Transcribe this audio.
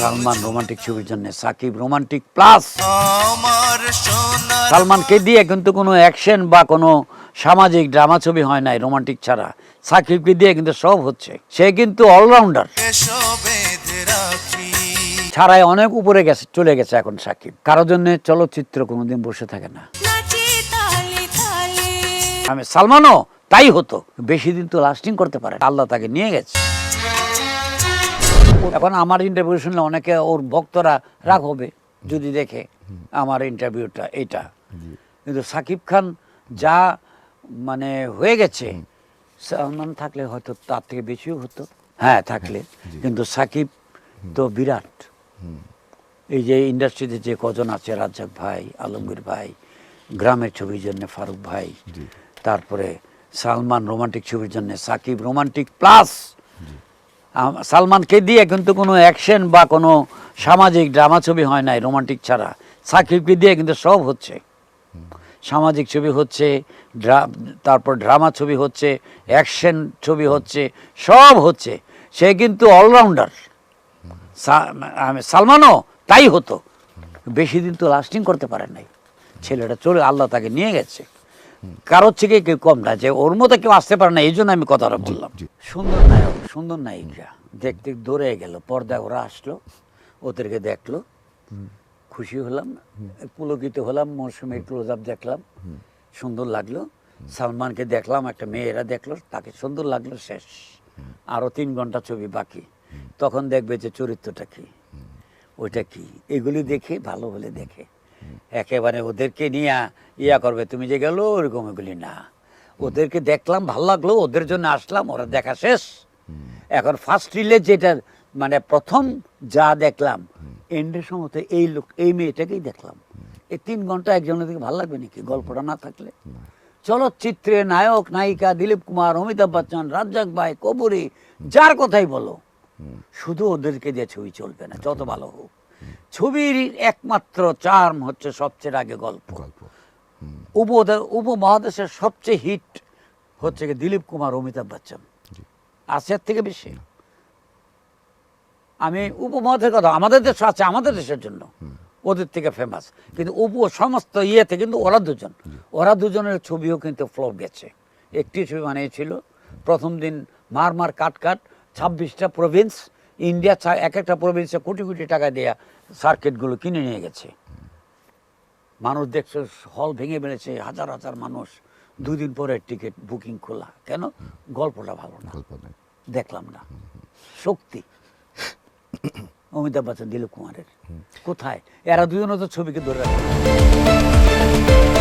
Salman romantic ছবির জন্য Shakib romantic plus সালমানকে দিয়ে কিন্তু কোনো অ্যাকশন বা কোনো সামাজিক ড্রামা ছবি হয় নাই রোমান্টিক ছাড়া। সাকিবকে দিয়ে কিন্তু সব হচ্ছে। সে কিন্তু অলরাউন্ডার ছাড়াই অনেক উপরে গেছে চলে গেছে এখন সাকিব। কারোর জন্য চলচ্চিত্র কোনোদিন বসে থাকে না। আমি সালমানও তাই হতো। বেশি দিন তো লাস্টিং করতে পারে আল্লাহ তাকে নিয়ে গেছে। এখন আমার ইন্টারভিউ শুনলে অনেকে ওর ভক্তরা রাগ হবে যদি দেখে আমার ইন্টারভিউটা এটা কিন্তু সাকিব খান যা মানে হয়ে গেছে সালমান থাকলে হয়তো তার থেকে বেশিও হতো। হ্যাঁ থাকলে। কিন্তু সাকিব তো বিরাট। এই যে ইন্ডাস্ট্রিতে যে কজন আছে রাজ্জাক ভাই আলমগীর ভাই গ্রামের ছবির জন্য ফারুক ভাই তারপরে সালমান রোমান্টিক ছবির জন্য সাকিব রোমান্টিক প্লাস সালমানকে দিয়ে কিন্তু কোনো অ্যাকশন বা কোনো সামাজিক ড্রামা ছবি হয় নাই রোমান্টিক ছাড়া। সাকিবকে দিয়ে কিন্তু সব হচ্ছে। সামাজিক ছবি হচ্ছে ড্রা- তারপর ড্রামা ছবি হচ্ছে অ্যাকশন ছবি হচ্ছে সব হচ্ছে। সে কিন্তু অলরাউন্ডার সালমানও তাই হতো। বেশি দিন তো লাস্টিং করতে পারে নাই। ছেলেটা চলে আল্লাহ তাকে নিয়ে গেছে। কারোর থেকে কেউ কম না যে ওর মতো কেউ আসতে পারে না এই জন্য আমি কথাটা বললাম। সুন্দর নায়ক। সুন্দর নায়িকা। দেখতে দৌড়ে গেল পর্দায় ওরা আসলো, ওদেরকে দেখল। খুশি হলাম, পুলকিত হলাম মৌসুমীর ক্লোজ আপ দেখলাম। সুন্দর লাগল। সালমানকে দেখলাম, একটা মেয়েরা দেখল, তাকে সুন্দর লাগল শেষ। আরও তিন ঘণ্টা ছবি বাকি। তখন দেখবে যে চরিত্রটা কি। ওইটা কি? এগুলি দেখে, ভালো হলে দেখে। একেবারে ওদেরকে নিয়ে ইয়া করবে, তুমি যে গেলো, ওরকম এগুলি না। ওদেরকে দেখলাম, ভালো লাগল, ওদের জন্য আসলাম, ওরা দেখা শেষ। এখন ফার্স্ট রিলে যেটা মানে প্রথম যা দেখলাম এন্ডের সময় এই লোক এই মেয়েটাকেই দেখলাম। এই তিন ঘণ্টা একজনের থেকে ভালো লাগবে নাকি? গল্পটা না থাকলে। চলচ্চিত্রে নায়ক নায়িকা দিলীপ কুমার অমিতাভ বচ্চন রাজ্জাক ভাই কবরী যার কথাই বলো শুধু ওদেরকে দিয়ে ছবি চলবে না যত ভালো হোক। ছবির একমাত্র চার্ম হচ্ছে সবচেয়ে আগে গল্প। গল্প উপ উপমহাদেশের সবচেয়ে হিট হচ্ছে কি দিলীপ কুমার অমিতাভ বচ্চন। আছে এর থেকে বেশি। আমি উপমহাদেশের কথা, আমাদের দেশ আছে, আমাদের দেশের জন্য। ওদের থেকে ফেমাস কিন্তু উপ, সমস্ত ইয়েতে কিন্তু ওরা দুজন। ওরা দুজনের ছবিও কিন্তু ফ্লপ গেছে। একটি ছবি বানিয়েছিল প্রথম দিন মার মার কাট কাট ছাব্বিশটা প্রভিন্স ইন্ডিয়া এক একটা প্রভিন্সে কোটি কোটি টাকা দেয়া সার্কিটগুলো কিনে নিয়ে গেছে। মানুষ দেখছে হল ভেঙে বেড়েছে হাজার হাজার মানুষ দুদিন পরে টিকিট বুকিং খোলা। কেন? গল্পটা ভালো না। দেখলাম না। শক্তি। অমিতাভ বচ্চন দিলীপ কুমারের। কোথায়? এরা দুজনও তো ছবিকে ধরে রাখে।